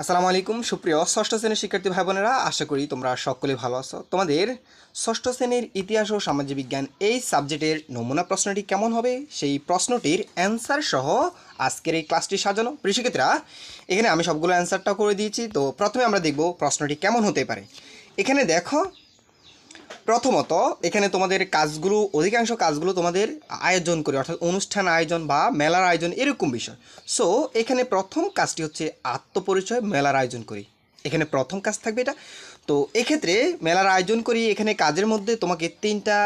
আসসালামু আলাইকুম, সুপ্রিয় ষষ্ঠ শ্রেণির শিক্ষার্থী ভাই বোনেরা আশা করি তোমরা সকলে ভালো আছো। তোমাদের ষষ্ঠ শ্রেণির ইতিহাস ও সামাজিক বিজ্ঞান এই সাবজেক্টের নমুনা প্রশ্নটি কেমন হবে? সেই প্রশ্নটির অ্যান্সার সহ আজকের এই ক্লাসটি সাজানো। কৃষিক্ষেত্রা, এখানে আমি সবগুলো অ্যান্সারটা করে দিয়েছি, তো প্রথমে আমরা দেখব প্রশ্নটি কেমন হতে পারে। এখানে দেখো প্রথমত, এখানে তোমাদের কাজগুলো, অধিকাংশ কাজগুলো তোমাদের আয়োজন করে, অর্থাৎ অনুষ্ঠান আয়োজন বা মেলার আয়োজন, এরকম বিষয়। সো এখানে প্রথম কাজটি হচ্ছে আত্মপরিচয় মেলার আয়োজন করি। এখানে প্রথম কাজ থাকবে এটা। তো, এক্ষেত্রে মেলার আয়োজন করি, এখানে কাজের মধ্যে তোমাকে তিনটা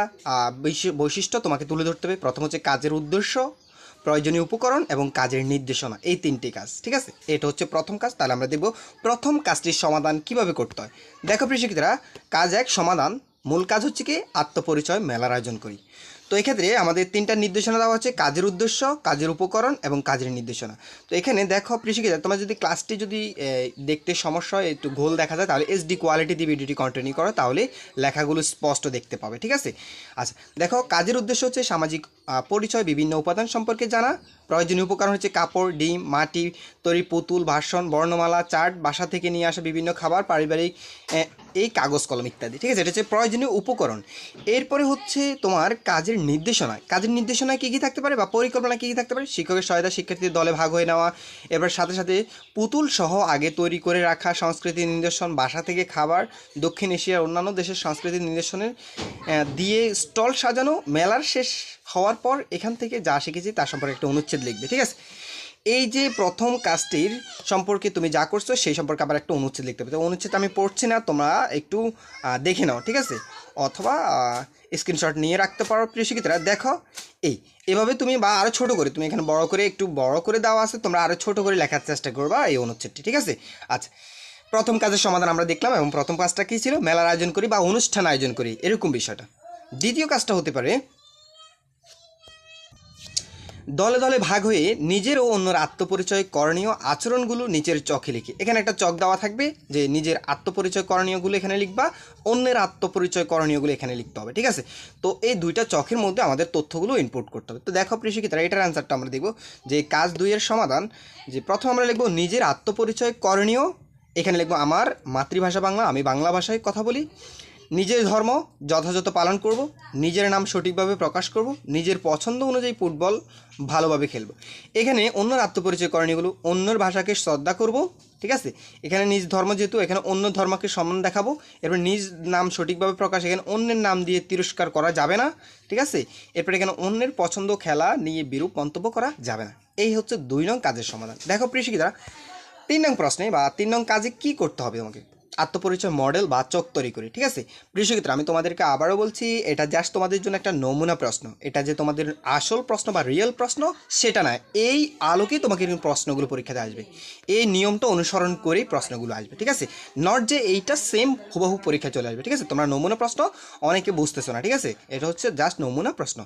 বৈশিষ্ট্য তোমাকে তুলে ধরতে হবে। প্রথম হচ্ছে কাজের উদ্দেশ্য, প্রয়োজনীয় উপকরণ এবং কাজের নির্দেশনা, এই তিনটি কাজ, ঠিক আছে? এটা হচ্ছে প্রথম কাজ, তাহলে আমরা দেখব প্রথম কাজটির সমাধান কীভাবে করতে হয়। দেখো প্রিয় কাজ এক, সমাধান। মূল কাজ হচ্ছে কি আত্মপরিচয় মেলার আয়োজন করি। তো এক্ষেত্রে আমাদের তিনটা নির্দেশনা দেওয়া হচ্ছে, কাজের উদ্দেশ্য, কাজের উপকরণ এবং কাজের নির্দেশনা। তো এখানে দেখো প্রিয় তোমার যদি ক্লাসটি যদি দেখতে সমস্যা হয়, একটু ঘোল দেখা যায়, তাহলে এসডি কোয়ালিটি দিয়ে ভিডিওটি কন্টিনিউ করো, তাহলে লেখাগুলো স্পষ্ট দেখতে পাবে, ঠিক আছে? আচ্ছা দেখো কাজের উদ্দেশ্য হচ্ছে সামাজিক পরিচয়, বিভিন্ন উপাদান সম্পর্কে জানা। প্রয়োজনীয় উপকরণ হচ্ছে কাপড়, ডিম, মাটি, তৈরি পুতুল, ভাষণ, বর্ণমালা চার্ট বাসা থেকে নিয়ে আসা বিভিন্ন খাবার, পারিবারিক এই কাগজ, কলম ইত্যাদি। ঠিক আছে, এটা হচ্ছে প্রয়োজনীয় উপকরণ। এরপরে হচ্ছে তোমার কাজের নির্দেশনা। কাজের নির্দেশনায় কী কী থাকতে পারে বা পরিকল্পনা কী কী থাকতে পারে? শিক্ষকের সহায়তা, শিক্ষার্থীদের দলে ভাগ হয়ে নেওয়া, এবার সাথে সাথে পুতুল সহ আগে তৈরি করে রাখা সংস্কৃতির নিদর্শন, বাসা থেকে খাবার, দক্ষিণ এশিয়ার অন্যান্য দেশের সংস্কৃতির নিদর্শনের দিয়ে স্টল সাজানো, মেলার শেষ হওয়ার পর এখান থেকে যা শিখেছি তার সম্পর্কে একটা অনুচ্ছেদ লিখবে, ঠিক আছে? এই যে প্রথম কাজটির সম্পর্কে তুমি যা করছ, সেই সম্পর্কে আবার একটা অনুচ্ছেদ লিখতে হবে। তো অনুচ্ছেদ আমি পড়ছি না, তোমরা একটু দেখে নাও, ঠিক আছে? অথবা স্ক্রিনশট নিয়ে রাখতে পারো, প্রিয় শিক্ষিতরা। দেখো, এই, এভাবে তুমি বা আরও ছোট করে, তুমি এখানে বড় করে, একটু বড় করে দেওয়া আছে, তোমরা আরও ছোট করে লেখার চেষ্টা করবা এই অনুচ্ছেদটি, ঠিক আছে? আচ্ছা প্রথম কাজের সমাধান আমরা দেখলাম এবং প্রথম কাজটা কী ছিল? মেলার আয়োজন করি বা অনুষ্ঠান আয়োজন করি, এরকম বিষয়টা। দ্বিতীয় কাজটা হতে পারে দলে দলে ভাগ হয়ে নিজের ও অন্যর আত্মপরিচয় করণীয় আচরণগুলো নিচের চকে লিখে। এখানে একটা চক দেওয়া থাকবে যে নিজের আত্মপরিচয় করণীয়গুলো এখানে লিখবা, অন্যের আত্মপরিচয় করণীয়গুলো এখানে লিখতে হবে, ঠিক আছে? তো এই দুইটা চকের মধ্যে আমাদের তথ্যগুলো ইনপুট করতে হবে। তো দেখো প্রিয়শিক্ষিতারা এটার অ্যান্সারটা আমরা দেখব যে কাজ দুইয়ের সমাধান, যে প্রথম আমরা লিখব নিজের আত্মপরিচয় করণীয়, এখানে লিখব আমার মাতৃভাষা বাংলা, আমি বাংলা ভাষায় কথা বলি। নিজের ধর্ম যথাযথ পালন করব, নিজের নাম সঠিকভাবে প্রকাশ করব, নিজের পছন্দ অনুযায়ী ফুটবল ভালোভাবে খেলব। এখানে অন্যর আত্মপরিচয় করণীয়গুলো, অন্যর ভাষাকে শ্রদ্ধা করব, ঠিক আছে? এখানে নিজ ধর্ম যেহেতু, এখানে অন্য ধর্মকে সম্মান দেখাবো, এরপর নিজ নাম সঠিকভাবে প্রকাশ, এখানে অন্যের নাম দিয়ে তিরস্কার করা যাবে না, ঠিক আছে? এরপর এখানে অন্যের পছন্দ খেলা নিয়ে বিরূপ মন্তব্য করা যাবে না। এই হচ্ছে দুই নং কাজের সমাধান। দেখো প্রিয় তিন নং প্রশ্নে বা তিন নং কাজে কি করতে হবে তোমাকে? আত্মপরিচয় মডেল বা চক তৈরি করি, ঠিক আছে? প্রিয়সিক্ষিত্র আমি তোমাদেরকে আবারও বলছি, এটা জাস্ট তোমাদের জন্য একটা নমুনা প্রশ্ন। এটা যে তোমাদের আসল প্রশ্ন বা রিয়েল প্রশ্ন, সেটা না। এই আলোকেই তোমাকে প্রশ্নগুলো পরীক্ষাতে আসবে। এই নিয়মটা অনুসরণ করেই প্রশ্নগুলো আসবে, ঠিক আছে? নট যে এইটা সেম হুবহু পরীক্ষা চলে আসবে, ঠিক আছে? তোমরা নমুনা প্রশ্ন অনেকে বুঝতেছো না, ঠিক আছে? এটা হচ্ছে জাস্ট নমুনা প্রশ্ন।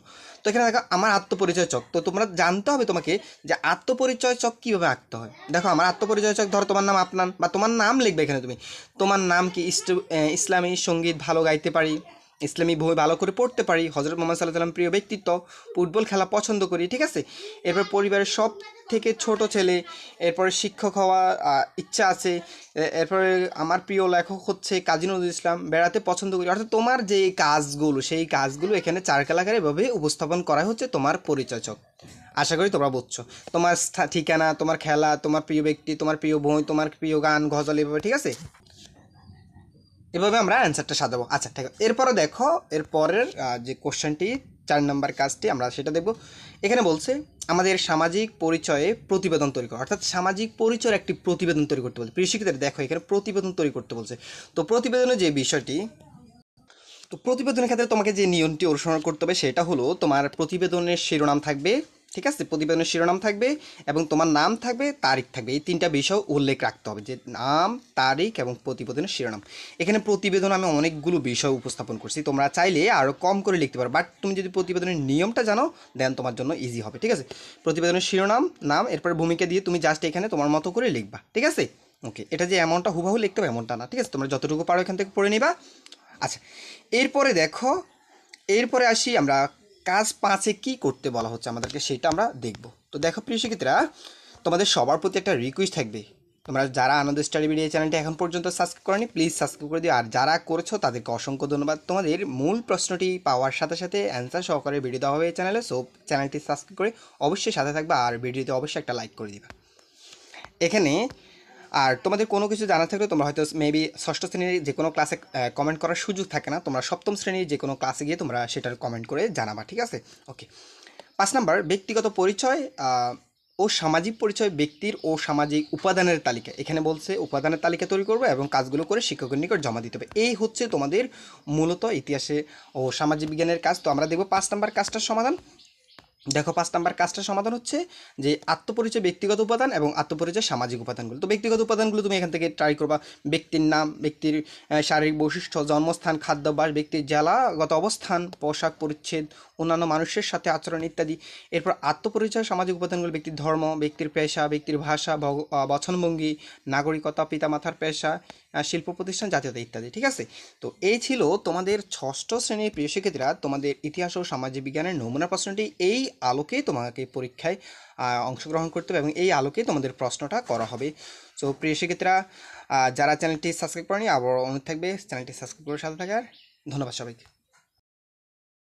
তো এখানে দেখো, আমার আত্মপরিচয় চক। তো তোমরা জানতে হবে তোমাকে যে আত্মপরিচয় চক কীভাবে আঁকতে হয়। দেখো, আমার আত্মপরিচয় চক, ধরো তোমার নাম আপনার, বা তোমার নাম লিখবে এখানে তুমি। তোমার নাম কি? ইসলামী সংগীত ভালো গাইতে পারি? ইসলামী বই ভালো করে পড়তে পারি? হজরত মোহাম্মদ সাল্লাহ সাল্লাম প্রিয় ব্যক্তিত্ব, ফুটবল খেলা পছন্দ করি, ঠিক আছে? এরপর পরিবারের সব থেকে ছোট ছেলে, এরপরে শিক্ষক হওয়া ইচ্ছা আছে এরপরে আমার প্রিয় লেখক হচ্ছে কাজী নজরুল ইসলাম, বেড়াতে পছন্দ করি। অর্থাৎ তোমার যে কাজগুলো, সেই কাজগুলো এখানে চারকালাকারে এভাবে উপস্থাপন করা হচ্ছে তোমার পরিচয়চক। আশা করি তোমরা বুঝছ। তোমার ঠিকানা, তোমার খেলা, তোমার প্রিয় ব্যক্তি, তোমার প্রিয় বই, তোমার প্রিয় গান, গজল, এভাবে, ঠিক আছে? এভাবে আমরা অ্যান্সারটা সাজাবো। আচ্ছা ঠিক আছে। এরপরে দেখো, এরপরের যে কোশ্চেনটি চার নম্বর কাজটি, আমরা সেটা দেখব। এখানে বলছে, আমাদের সামাজিক পরিচয়ে প্রতিবেদন তৈরি করা। অর্থাৎ সামাজিক পরিচয়ের একটি প্রতিবেদন তৈরি করতে বলছে। প্রিয় দেখো, এখানে প্রতিবেদন তৈরি করতে বলছে। তো প্রতিবেদনের যে বিষয়টি, তো প্রতিবেদনের ক্ষেত্রে তোমাকে যে নিয়মটি অনুসরণ করতে হবে, সেটা হলো তোমার প্রতিবেদনের শিরোনাম থাকবে ঠিক আছে? প্রতিবেদনের শিরোনাম থাকবে এবং তোমার নাম থাকবে, তারিখ থাকবে। এই তিনটা বিষয় উল্লেখ রাখতে হবে যে নাম, তারিখ এবং প্রতিবেদনের শিরোনাম। এখানে প্রতিবেদন আমি অনেকগুলো বিষয় উপস্থাপন করছি। তোমরা চাইলে আরও কম করে লিখতে পারো। বাট তুমি যদি প্রতিবেদনের নিয়মটা জানো দেন তোমার জন্য ইজি হবে, ঠিক আছে? প্রতিবেদনের শিরোনাম, নাম, এরপর ভূমিকা দিয়ে তুমি জাস্ট এখানে তোমার মতো করে লিখবা, ঠিক আছে? ওকে এটা যে এমনটা হুবাহু লিখতে হবে, এমনটা না, ঠিক আছে? তোমরা যতটুকু পারো এখান থেকে পড়ে নিবা। আচ্ছা এরপরে দেখো, এরপরে আসি আমরা কাজ পাঁচে কি করতে বলা হচ্ছে আমাদেরকে সেটা আমরা দেখব। তো দেখো প্রিয় শিক্ষিতরা তোমাদের সবার প্রতি একটা রিকোয়েস্ট থাকবে। তোমরা যারা আনন্দ স্টাডি ভিডিও চ্যানেলটি এখন পর্যন্ত সাবস্ক্রাইব করনি প্লিজ সাবস্ক্রাইব করে দিও। আর যারা করেছ, তাদেরকে অসংখ্য ধন্যবাদ। তোমাদের মূল প্রশ্নটি পাওয়ার সাথে সাথে অ্যান্সার সহকারে ভিডিও দেওয়া হবে চ্যানেলে সো চ্যানেলটি সাবস্ক্রাইব করে অবশ্যই সাথে থাকবে। আর ভিডিওতে অবশ্যই একটা লাইক করে দিবা। এখানে আর তোমাদের কোনো কিছু জানা থাকলে তোমরা হয়তো মেবি ষষ্ঠ শ্রেণির যে কোনো ক্লাসে কমেন্ট করার সুযোগ থাকে না, তোমরা সপ্তম শ্রেণির যে কোনো ক্লাসে গিয়ে তোমরা সেটার কমেন্ট করে জানাবা, ঠিক আছে? ওকে পাঁচ নাম্বার, ব্যক্তিগত পরিচয় ও সামাজিক পরিচয় ব্যক্তির ও সামাজিক উপাদানের তালিকা। এখানে বলছে উপাদানের তালিকা তৈরি করবে এবং কাজগুলো করে শিক্ষকের নিকট জমা দিতে হবে। এই হচ্ছে তোমাদের মূলত ইতিহাসে ও সামাজিক বিজ্ঞানের কাজ। তো আমরা দেখব পাঁচ নাম্বার কাজটার সমাধান। দেখো, পাঁচ নাম্বার কাজটার সমাধান হচ্ছে যে আত্মপরিচয় ব্যক্তিগত উপাদান এবং আত্মপরিচয় সামাজিক উপাদানগুলো। তো ব্যক্তিগত উপাদানগুলো তুমি এখান থেকে ট্রাই করবা। ব্যক্তির নাম, ব্যক্তির শারীরিক বৈশিষ্ট্য, জন্মস্থান, খাদ্যাভ্যাস, ব্যক্তির জেলাগত অবস্থান, পোশাক পরিচ্ছেদ, অন্যান্য মানুষের সাথে আচরণ ইত্যাদি। এরপর আত্মপরিচয় সামাজিক উপাদানগুলো, ব্যক্তির ধর্ম, ব্যক্তির পেশা, ব্যক্তির ভাষা বচনভঙ্গি, নাগরিকতা, পিতামাতার পেশা শিল্প প্রতিষ্ঠান, জাতীয়তা ইত্যাদি, ঠিক আছে? তো এই ছিল তোমাদের ষষ্ঠ শ্রেণির প্রিয় শিক্ষার্থীরা, তোমাদের ইতিহাস ও সামাজিক বিজ্ঞানের নমুনা প্রশ্নটি এই আলোকে তোমাকে পরীক্ষায় অংশগ্রহণ করতে হবে এবং এই আলোকে তোমাদের প্রশ্নটা করা হবে। তো প্রিয় শিক্ষার্থীরা যারা চ্যানেলটি সাবস্ক্রাইব করেনি আবার অনুরোধ থাকবে, চ্যানেলটি সাবস্ক্রাইব করে সাথে থাকার। ধন্যবাদ সবাইকে।